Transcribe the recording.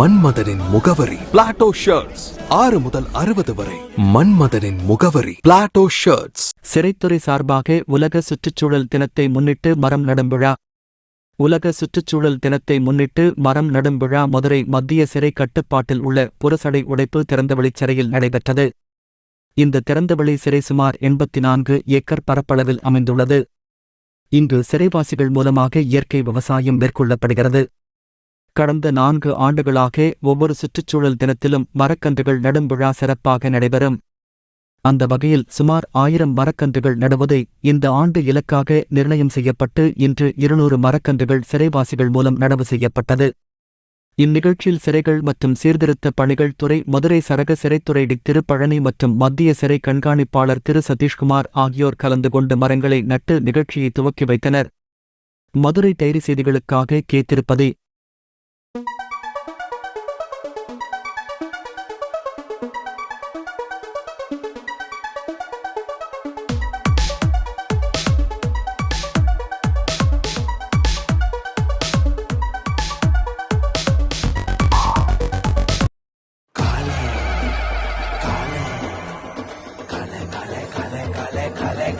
மன்மதனின் முகவரி. Plato shirts ஆறு முதல் அறுபது வரை. மன்மதனின் முகவரி. பிளாட்டோ ஷர்ட்ஸ் சிறைத்துறை சார்பாக உலக சுற்றுச்சூழல் தினத்தை முன்னிட்டு மரம் நடும் விழா. உலக சுற்றுச்சூழல் தினத்தை முன்னிட்டு மரம் நடும் விழா மதுரை மத்திய சிறை கட்டுப்பாட்டில் உள்ள புறசடை உடைப்பு திறந்தவெளி சிறையில் நடைபெற்றது. இந்த திறந்தவெளி சிறை சுமார் எண்பத்தி நான்கு ஏக்கர் பரப்பளவில் அமைந்துள்ளது. இன்று சிறைவாசிகள் மூலமாக இயற்கை விவசாயம் மேற்கொள்ளப்படுகிறது. கடந்த நான்கு ஆண்டுகளாக ஒவ்வொரு சுற்றுச்சூழல் தினத்திலும் மரக்கன்றுகள் நடும் விழா சிறப்பாக நடைபெறும். அந்த வகையில் சுமார் ஆயிரம் மரக்கன்றுகள் நடுவதை இந்த ஆண்டு இலக்காக நிர்ணயம் செய்யப்பட்டு இன்று இருநூறு மரக்கன்றுகள் சிறைவாசிகள் மூலம் நடவு செய்யப்பட்டது. இந்நிகழ்ச்சியில் சிறைகள் மற்றும் சீர்திருத்த பணிகள் துறை மதுரை சரக சிறைத்துறை டி திருப்பழனி மற்றும் மத்திய சிறை கண்காணிப்பாளர் திரு சதீஷ்குமார் ஆகியோர் கலந்து கொண்டு மரங்களை நட்டு நிகழ்ச்சியை துவக்கி வைத்தனர். மதுரை டைரி செய்திகளுக்காக